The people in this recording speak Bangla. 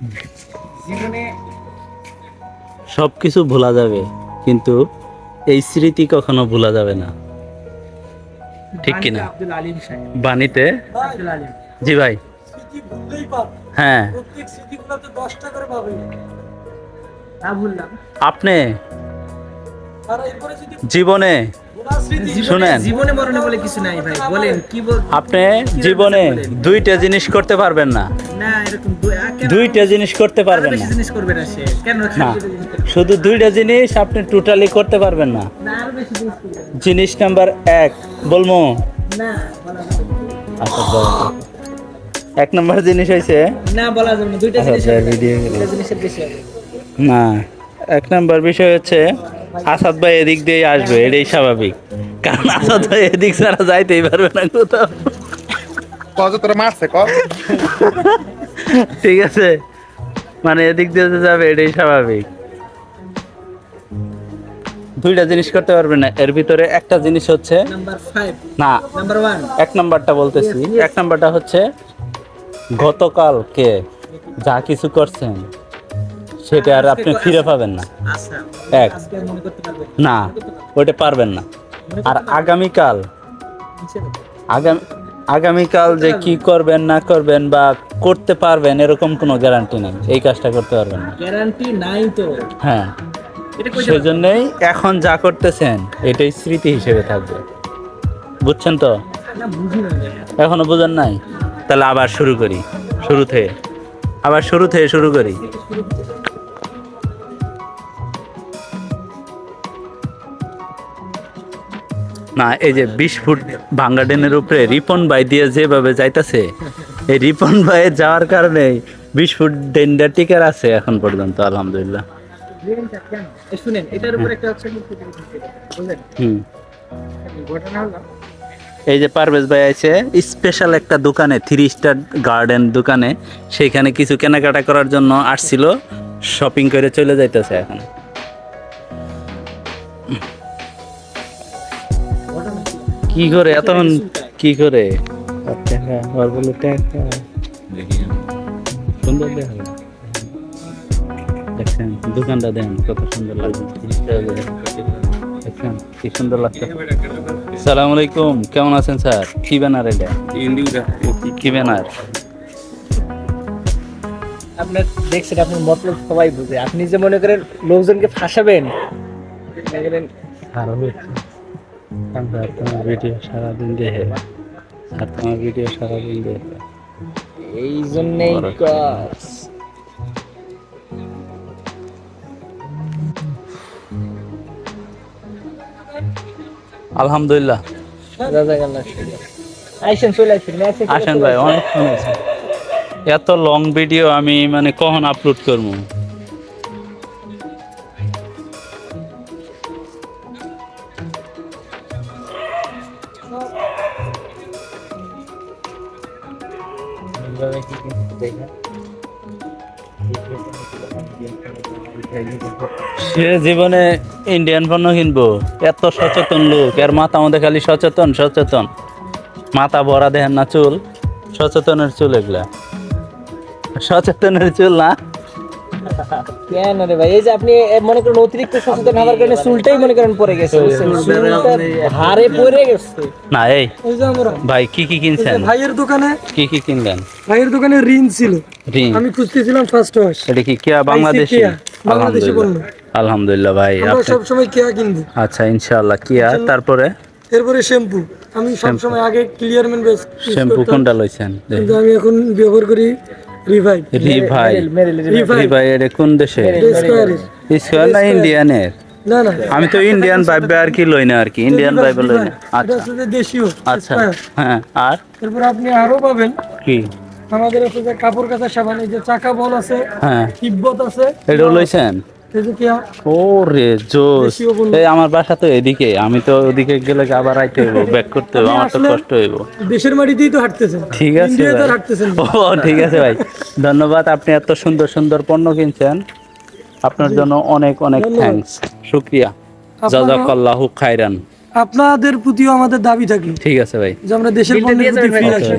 জীবনে সব কিছু ভোলা যাবে কিন্তু এই স্মৃতি কখনো ভোলা যাবে না। ঠিক কিনা? বাণীতে? জি ভাই। স্মৃতি ভুললেই পাবে। হ্যাঁ আপনি? আর এরপরে যদি জীবনে? ভোলা স্মৃতি জীবনে- শুনেন। জীবনে মরণে বলে কিছু নাই ভাই। বলেন কি আপনি জীবনে দুইটা জিনিস করতে পারবেন না। না এরকম? দুইটা জিনিস করতে পারবেন না। জিনিস করবে না সে। কেন? শুধু দুইটা জিনিস আপনি টোটালি করতে পারবেন না। জিনিস নাম্বার এক বলব না বলা যাবে না। আচ্ছা এক নম্বর জিনিস হয়েছে না বলা যাবে না দুইটা আচ্ছা, জিনিস ভিডিও জিনিসের বেশি না এক নম্বর বিষয় হচ্ছে আসাদ ভাই এদিক দিয়ে আসবে এটাই স্বাভাবিক। কারণ আসাদ ভাই এদিক ছাড়া যাইতেই পারবে না কোথাও। কত তোরা মারছে কত ঠিক আছে। মানে এদিক দিয়ে যে যাবে এটাই স্বাভাবিক। দুইটা জিনিস করতে পারবে না। এর ভিতরে একটা জিনিস হচ্ছে না এক নাম্বারটা বলতেছি। এক নাম্বারটা হচ্ছে গতকালকে যা কিছু করছেন সেটা আর আপনি ফিরে পাবেন না। আচ্ছা এক। আজকে মনে করতে পারবে না। ওইটা পারবেন না। আর আগামীকাল আগামী আগামীকাল যে কি করবেন না করবেন বা করতে পারবেন এরকম কোনো গ্যারান্টি নেই। এই কাজটা করতে পারবেন না। গ্যারান্টি নাই তো। হ্যাঁ। এটা কই সেই জন্যই এখন যা করতেছেন এটাই স্মৃতি হিসেবে থাকবে। বুঝছেন তো। এখনও বোঝেন নাই? তাহলে আবার শুরু করি। শুরু থেকে। আবার শুরু থেকে শুরু করি। না এই যে বিশ ফুট ভাঙ্গা ডেনের উপরে রিপন বাই দিয়ে যেভাবে যাইতাছে এই রিপন ভাই যাওয়ার কারণে বিশ ফুট ডেন্ডার টিকার আছে এখন পর্যন্ত আলহামদুলিল্লাহ। এই শুনেন এটার উপর একটা হচ্ছে হুম। ঘটনা হলো এই যে পারভেজ ভাই আছে স্পেশাল একটা দোকানে থ্রি স্টার গার্ডেন দোকানে সেইখানে কিছু কেনাকাটা করার জন্য আসছিল শপিং করে চলে যাইতেছে এখন। কি করে? এতক্ষণ কি করে? টাকা ওর বলে টাকা সুন্দর দেখা দেখছেন? দোকানটা দেখেন কত সুন্দর লাগছে। দেখছেন? কি সুন্দর লাগছে। সালাম আলাইকুম। কেমন আছেন স্যার? কি ব্যানার এটা? কি ব্যানার? আপনার দেখছেন আপনার মতলব সবাই বুঝে। আপনি যে মনে করেন লোকজনকে ফাঁসাবেন মনে করেন আরও তোমার ভিডিও সারাদিন দেখে স্যার তোমার ভিডিও সারাদিন দেখে এই জন্যই কাজ। আলহামদুলিল্লাহ। আসেন ভাই অনেক শুনেছি এত লং ভিডিও আমি মানে কখন আপলোড করব? সে জীবনে ইন্ডিয়ান পণ্য কিনবো। এত সচেতন লোক, এর মাথা আমাদের খালি সচেতন সচেতন। মাথা ভরা দেহেন না চুল, সচেতনের চুল এগুলা। সচেতনের চুল না? কেন রে ভাই? এই যে আপনি মনে করেন অতিরিক্ত সচেতন হওয়ার কারণে চুলটাই মনে করেন পড়ে গেছে হারে পড়ে গেছে। না এই এই যে আমরা। ভাই কি কি কিনছেন? ভাইয়ের দোকানে কি কি কিনলেন ভাইয়ের দোকানে ঋণ ছিল। আমি খুঁজতেছিলাম ফার্স্ট ওয়াশ এটা কি কেয়া বাংলাদেশি? বাংলাদেশি আলহামদুলিল্লাহ। আলহামদুলিল্লাহ ভাই আমরা আপনি সবসময় কেয়া কিনবো। আচ্ছা ইনশাআল্লাহ কিয়া তারপরে? এরপরে শ্যাম্পু। আমি সবসময় আগে ক্লিয়ারম্যান বেস শ্যাম্পু কোনটা লইছেন? কিন্তু আমি এখন ব্যবহার করি রিভাইভ রিভাইভ কোন দেশে? স্কোয়ার না ইন্ডিয়ানের না না. আমি তো ইন্ডিয়ান ভাইবে আর কি লই না আর কি ইন্ডিয়ান ভাইবে লই না। আচ্ছা। দেশীয় আচ্ছা। হ্যাঁ আর? তারপর আপনি আরও পাবেন। কি? আমাদের কাপড় কাচা সাবান এই যে চাকা বল আছে হ্যাঁ। তিব্বত আছে। এটা লইছেন এই যে কেয়া ও রে জোস এই আমার বাসা তো এদিকে আমি তো ওদিকে গেলে আবার আইতে হইব ব্যাক করতে হইব আমার তো কষ্ট হইব। দেশের মাটিতেই তো হাঁটতেছেন। ঠিক আছে ও ঠিক আছে ভাই। ধন্যবাদ আপনি এত সুন্দর সুন্দর পণ্য কিনছেন। আপনার জন্য অনেক অনেক। থ্যাঙ্কস শুক্রিয়া। জাজাকাল্লাহু খাইরান আপনাদের প্রতিও আমাদের দাবি থাকে ঠিক আছে ভাই। যে আমরা দেশের পণ্যের প্রতি ফিরে আসি